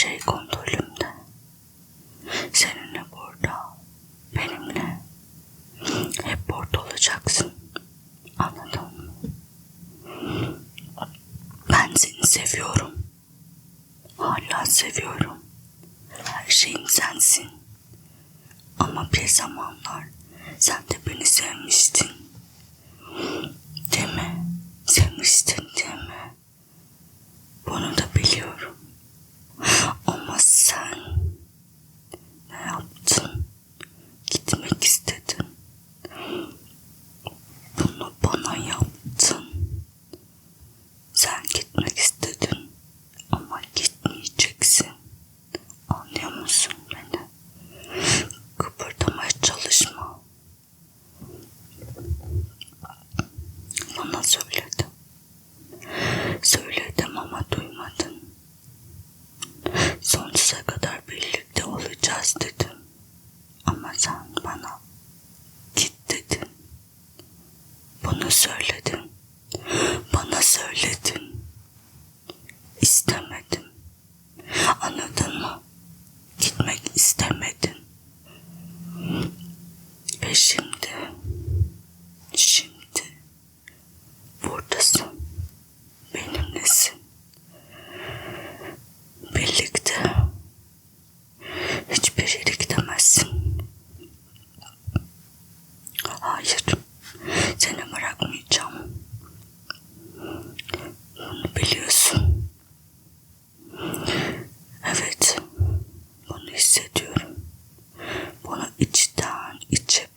şey kontrolümde. Seninle burada, benimle. Hep burada olacaksın. Anladın mı? Ben seni seviyorum. Hala seviyorum. Her şeyim sensin. Ama bir zamanlar sen de beni sevmiştin. Değil mi? Sevmiştin değil mi? Bunu da like içi.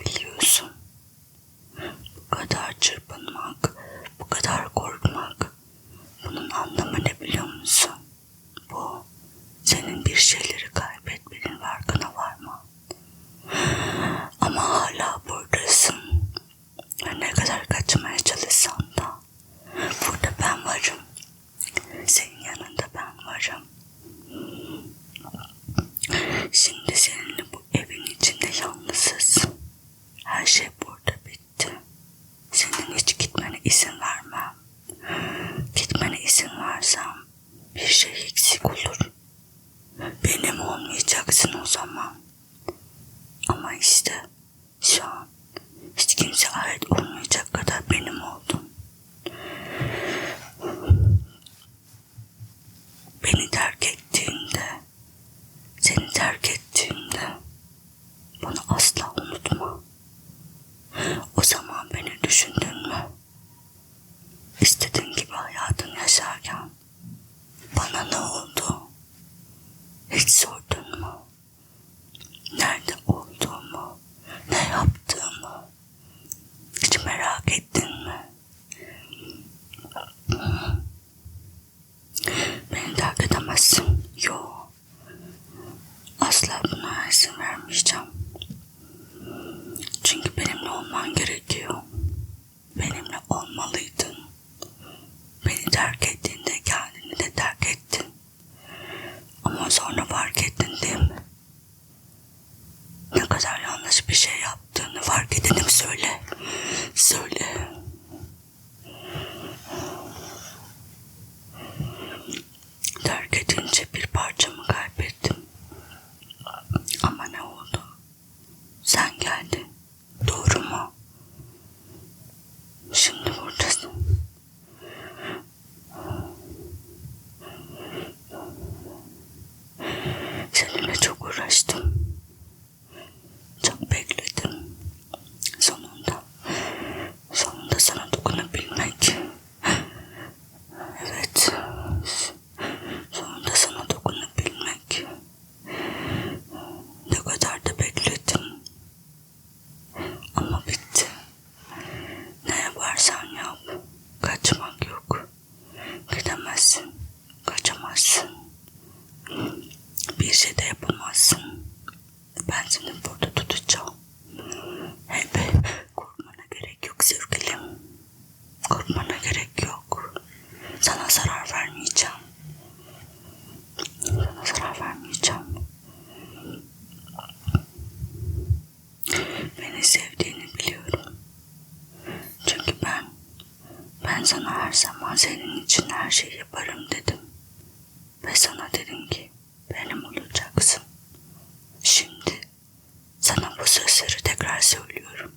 Her şey burada bitti. Senin hiç gitmene izin vermem. Gitmene izin versem bir şey eksik olur. Benim olmayacaksın o zaman. Ama işte şu an hiç kimse ait olmayacaksın. yapamazsın. Bir şey de yapamazsın. Ben seni burada tutacağım. Hep korkmana gerek yok sevgilim. Korkmana gerek yok. Sana zarar vermeyeceğim. Sana zarar vermeyeceğim. Beni sevdiğini biliyorum. Çünkü ben ben sana her zaman senin için her şeyi yaparım dedim. Ve sana dedim ki benim olacaksın. Şimdi sana bu sözleri tekrar söylüyorum.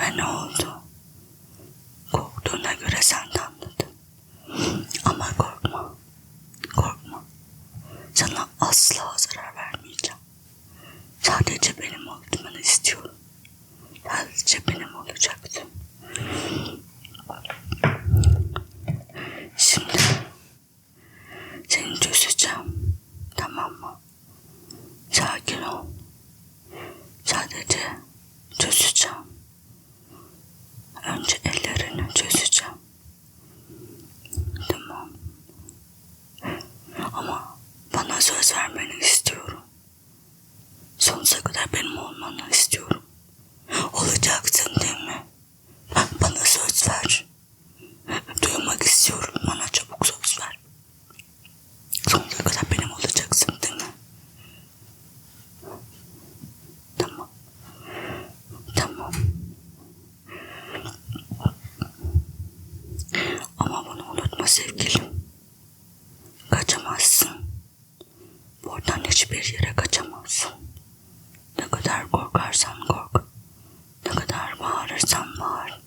Ve ne oldu? Korktuğuna göre sen de anladın. Ama korkma. Korkma. Sana asla zarar vermeyeceğim. Sadece benim olmanı istiyorum. Sadece benim olacaktın. Sakin ol. Sadece çözeceğim. Önce ellerini çözeceğim. Tamam. Ama bana söz vermeni istiyorum. Sonsuza kadar benim olmanı istiyorum. Olacaksın değil mi? Bana söz ver. Duymak istiyorum. Bana çabuk söz ver. Sonsuza kadar benim olacaksın değil mi? Tamam. Tamam. Ama bunu unutma sevgilim. Kaçamazsın. Buradan hiçbir yere kaçamazsın. Ne kadar korkarsan kork. Ne kadar bağırırsan bağır.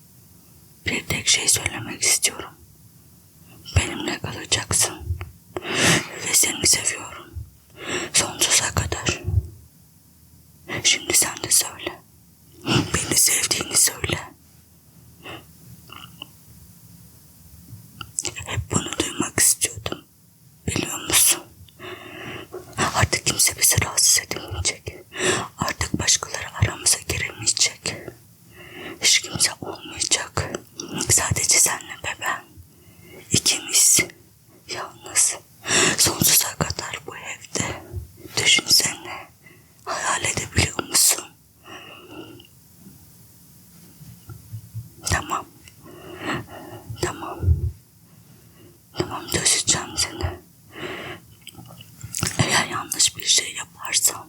Bir tek şey söylemek istiyorum. Benimle kalacaksın. Ve seni seviyorum. Sonsuza kadar. Şimdi sen de söyle. Beni sevdiğini söyle. Hep bunu duymak istiyordum. Biliyor musun? Artık kimse bizi rahatsız edemeyecek. Artık başkaları aramıza giremeyecek. Hiç kimse olmayacak. Sadece senle ve ben. İkimiz. Yalnız. Sonsuza kadar bu evde. Düşünsene. Hayal edebiliyor musun? Tamam. Tamam. Tamam çözeceğim seni. Eğer yanlış bir şey yaparsan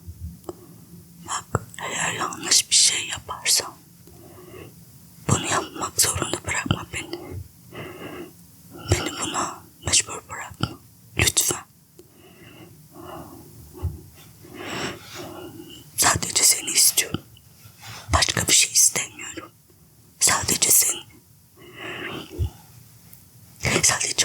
bak eğer yanlış bir şey yaparsan bunu yapmak zorunda bırakma beni. Beni buna mecbur bırakma. Lütfen. Sadece seni istiyorum. Başka bir şey istemiyorum. Sadece